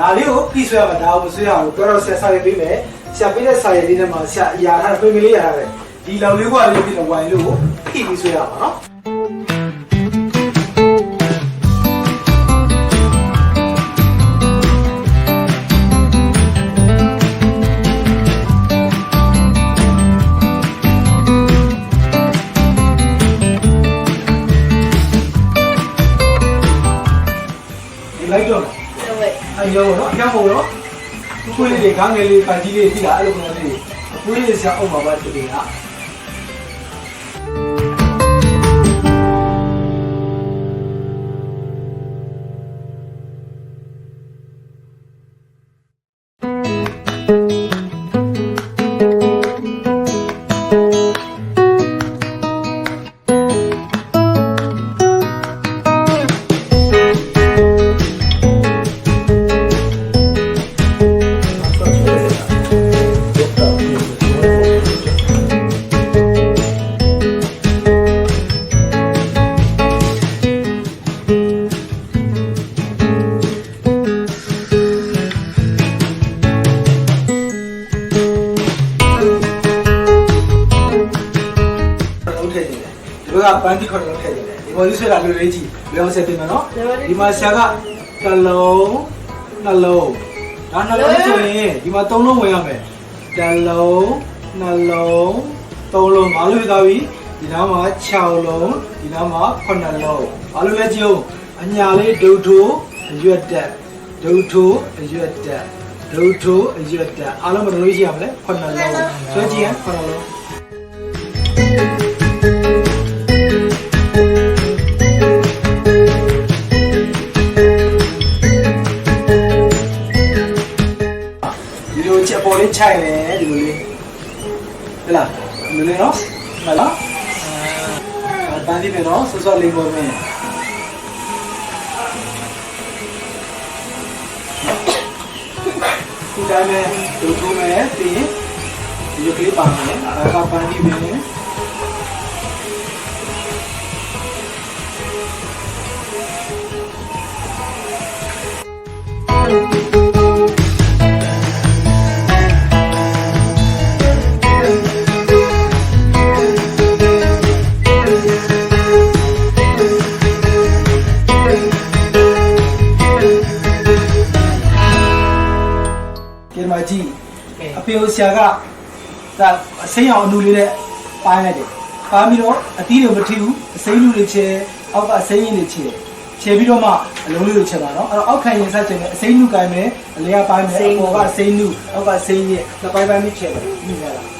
ဒါလေးကိုပြီးဆွဲရမှာဒါကိုမဆွဲရဘူးတော်တော်ဆရာဆရာပေးမယ်ဆရာပေးတဲ့ဆရာလေးထဲမှာဆရာအရာထားပြင်ကလေးရတာပဲဒီလောက်လေးကလေးပြီးတော့ဝိုင်လို့ပြီးပြီးဆွဲရမှာနော် ကဲ့အယောတော့အပြောင်းဖို့တော့အခွေးလေးတွေခေါင်းငယ်လေးပါကြီးလေးတိတာအဲ့လိုမျိုးလေးအခွေးလေးဆရာအုံမှာပါတူနေတာ တယ်ဒီဘက်ကပန်းတိခေါ်လုံးထည့်နေတယ်ဒီပေါ်ကြီးဆွဲတာလူလေးကြီးဘယ်အောင်ဆက်တင်မနော်ဒီမှာဆရာကတစ်လုံးနှလုံးဒါနှလုံးဆိုရင်ဒီမှာသုံးလုံးဝင်ရမယ်တစ်လုံးနှလုံးသုံးလုံးမလို့ပြသွားပြီဒီနားမှာ6လုံးဒီနားမှာ9လုံးဘာလို့လဲကြည့်ဦးအညာလေးဒုထိုးအရွက်တက်ဒုထိုးအရွက်တက်ဒုထိုးအရွက်တက်အားလုံးဘယ်လိုရှိရမလဲ9လုံးဆွဲကြည့်ရင်9လုံး ဒီလိုချက်ပေါ်လေးခြိုက်တယ်ဒီလိုလေးဟဲ့လားဒီလိုလေးနော်ဟု အဖေဆရာကဒါအစိမ်းအောင်အနူလေးနဲ့ပိုင်းလိုက်တယ်ပိုင်းပြီးတော့အတီးတွေမထိဘူးအစိမ်းလူတွေချဲအောက်ကအစိမ်းရင်းတွေချဲချဲပြီးတော့မှအလုံးလေးတွေချဲပါတော့အဲ့တော့အောက်ခံရင်ဆက်ချင်တယ်အစိမ်းလူကိုင်းမယ်အလဲကပိုင်းမယ်အပေါ်ကအစိမ်းလူအောက်ကစိမ်းရင်းနှစ်ပိုင်းပိုင်းပြီးချဲတယ်ပြီးရလား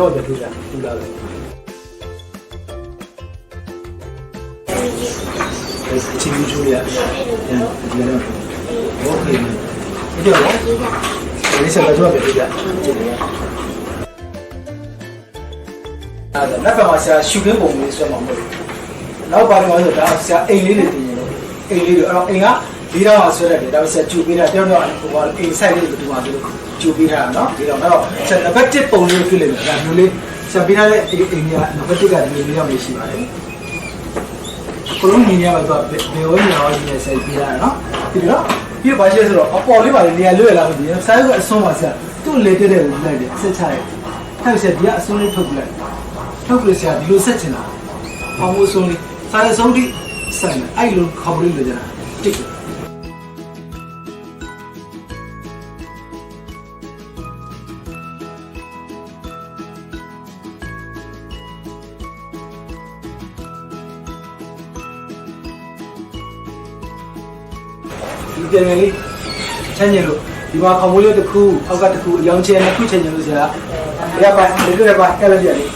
တော့တယ်လို့ရထူလာတယ်ချင်းချူရဒီကတော့ဘောကင်းဒီတော့ဒီစကားကြောက်ပဲဒီကအဲ့ဒါနောက်ပါဆရာရှူကင်းပုံလေးဆွဲမှာမဟုတ်ဘူးနောက်ပါတော့ဆိုဒါဆရာအိမ်လေးတွေတင်ရတော့အိမ်လေးတွေအဲ့တော့အိမ်ကလေးတော့ဆွဲလိုက်တယ်ဒါပေမဲ့ဆရာကျူပေးတာပြောင်းတော့ဟိုကအိမ်ဆိုင်လေးကိုဒီမှာဆိုလို့ ကျူပေးတာနော်ဒီတော့အဲ့တော့ဆရာနံပါတ်1ပုံလေးဖြစ်လိမ့်မယ်ဒါမျိုးလေးဆရာပေးထားတဲ့အိမ်အိမ်ကနံပါတ်1ကဒီလိုလေးရောက်နေရှိပါတယ်ခလုံးမြင်ရမှာတော့ဘယ်ဝဲညာဝကြီးနဲ့ဆက်ပေးတာနော်ဒီတော့ပြီးတော့ဘာရှိလဲဆိုတော့အပေါ်လေးပါလေနေရာလွတ်ရလာမသိဘူးဆိုင်ကအစွန်းပါဆရာသူ့လေတက်တဲ့ကိုလိုက်တယ်ဆက်ချလိုက်ထိုက်ဆက်ဒီကအစွန်းလေးထုတ်ပလိုက်ထုတ်ပလိုက်ဆရာဒီလိုဆက်ချင်တာအောင်မို့အစွန်းလေးဆိုင်အစွန်းဒီဆက်မယ်အဲ့လိုခေါင်းလေးလိုချင်တာတိတ် ဒီပြန်ငယ်လေးချမ်းကျင်လို့ဒီမှာခေါင်းမိုးလေးတစ်ခုအောက်ကတစ်ခုအယောင်ချဲနှစ်ခုချင်ချင်လို့ဆရာရပါဒီလိုရပါအဲ့လိုပြလေး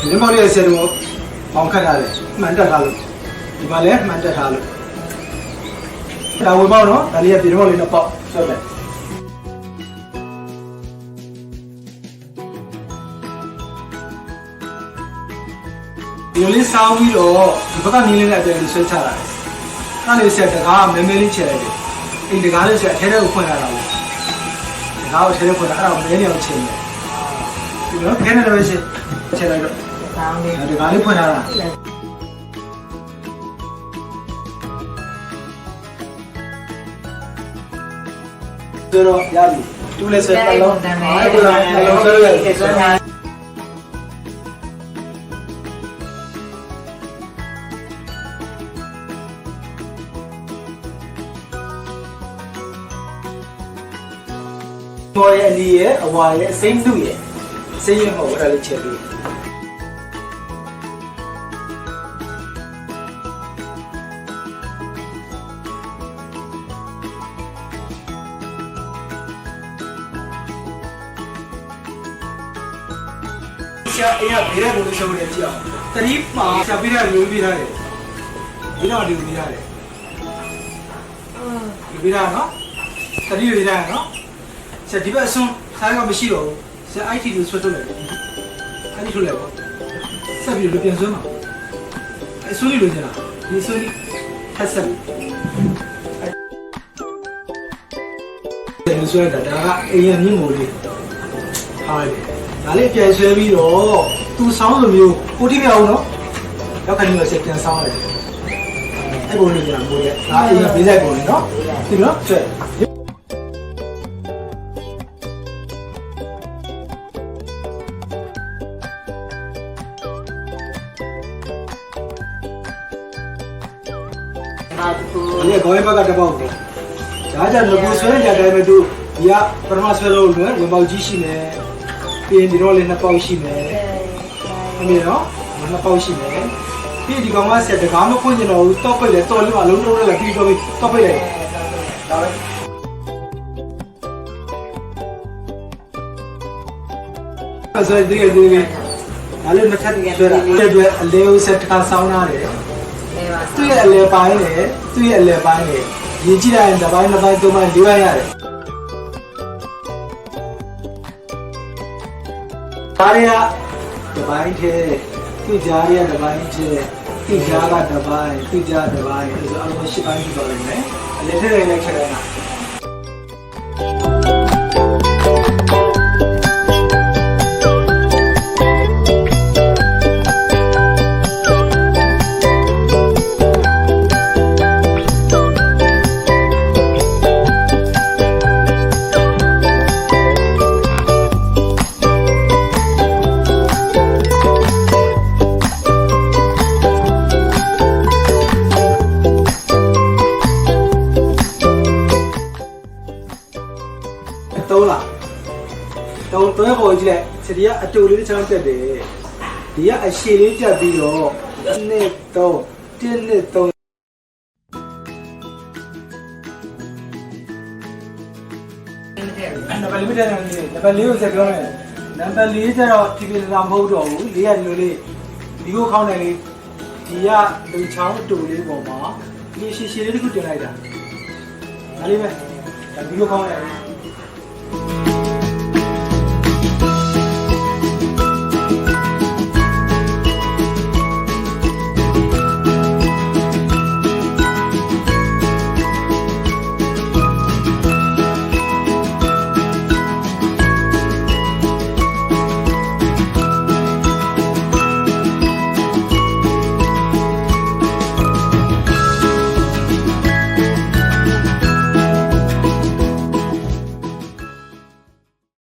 ဒီမောင်လေးဆရာတို့ပေါင်ခတ်ထားတယ်မှန်တက်ထားလို့ဒီမှာလည်းမှန်တက်ထားလို့ဒါဝင်မောင်နော်ဒါလေးကဒီမောင်လေးတော့ပေါက်ဆွဲတယ်ဒီလိုလေးစောင်းပြီးတော့ဒီဘက်ကမြင်းလေးနဲ့အပြန်လေးဆွဲချလာတယ် အဲ့ဒီဆက်တကားမဲမဲလေးချဲလိုက်တယ်။အဲ့ဒီတကားလေးဆက်အထဲထဲကိုဖွင့်လာတာပေါ့။တကားကိုအထဲထဲဖွင့်လာအဲ့ဒါကိုမဲနေအောင်ချိန်တယ်။ဒီတော့ခဲနေတယ်ပဲရှင်းချဲလိုက်တော့ဆောင်းလေးအဲ့ဒီတကားလေးဖွင့်လာတာဆိုတော့ရပြီ။တူလည်းဆက်နှလုံးအဲ့ဒီကနှလုံးဆွဲရရတယ် မော်ရဲ့အနီးရဲ့အဝါရဲ့အစိမ့်စုရဲ့အစိမ့်ရဲ့မဟုတ်ဘူးအဲ့ဒါလေးချက်ပြီးဆရာအိမ်ကဘေးတဲ့ဘုံလေးရှုပ်နေကြည့်အောင်တတိပါဆရာပြတဲ့လူပြထားတယ်ဒီတော့ဒီလူပြထားတယ်ဒီပြထားနော်တတိပြထားနော် ဆရာဒီဘက်အစွန်းစားရကမရှိတော့ဘူးဆရာ IT ကိုဆွတ်ထုတ်လိုက်အဲ့ဒီထုတ်လိုက်ပေါ့ဆက်ပြီးလူပြန်ဆွမ်းပါအစွန်းလေးလိုချင်တာဒီစွန်းလေးထပ်ဆက်တယ်ဆွဲတာဒါကအိမ်ရမြင့်မို့လေးဟာလေဒါလေးပြန်ဆွဲပြီးတော့သူဆောင်းလိုမျိုးကိုတိပြအောင်နော်ရောက်ခဏမျိုးဆက်ပြန်ဆောင်းလိုက်အဲ့ပုံလေးကမိုးရဲ့ဒါအိမ်ရပေးလိုက်ပုံလေးနော်ဒီနော်ဆွဲ ဒီကခေါင်းဘက်ကတပေါက်တယ်ဒါကြငကူဆွဲကြတယ်မဲ့သူဒီကပထမဆွဲလို့လွယ်ဝင်ပေါက်ကြီးရှိမယ်ပြီးရင်ဒီတော့လေးနှစ်ပေါက်ရှိမယ်ဟုတ်ပြီနော်နှစ်ပေါက်ရှိမယ်ပြီးဒီကောင်ကဆက်တကားမဖွင့်ကျင်တော့ဘူးတော့ပိတ်တယ်တော်လို့အလုံးလုံးလည်းပြီးတော့ပြီးတော့ပိတ်လိုက်ဒါပဲအဲ့ဆိုဒီကဒီကဒါလေးနှစ်ထပ်ဆွဲတာတဲ့အတွက်အလေးဦးဆက်တစ်ခါဆောင်းထားတယ်လေးပါ သူ့ရဲ့အလဲပိုင်းနဲ့သူ့ရဲ့အလဲပိုင်းနဲ့ရင်ကြည့်လိုက်ရင်တစ်ပိုင်းတစ်ပိုင်းသုံးပိုင်းလေးပိုင်းရတယ်။ဒါတွေကတစ်ပိုင်းထဲသူ့ကြားတွေကတစ်ပိုင်းထဲသူ့ကြားကတစ်ပိုင်းသူ့ကြားတစ်ပိုင်းအဲဆိုအလုံးရှစ်ပိုင်းရှိပါလိမ့်မယ်။အလဲထဲတွေလည်းချက်လိုက်တာ သုံးသုံးပေါ်ကြည့်လိုက်စတီးကအတူလေးတစ်ချောင်းတက်တယ်ဒီကအရှည်လေးတက်ပြီးတော့နှစ်သုံးတင်းနှစ်သုံးနံပါတ်လေးတက်တယ်နံပါတ်လေးကိုဆက်ပြောမယ်နံပါတ်လေးကျတော့ဒီပြလာမဟုတ်တော့ဘူးလေးရမျိုးလေးဒီကိုခေါင်းတယ်လေးဒီကလူချောင်းတူလေးပေါ်မှာဒီရှည်ရှည်လေးတစ်ခုတင်လိုက်တာဒါလေးပဲဒါဒီကိုခေါင်းတယ်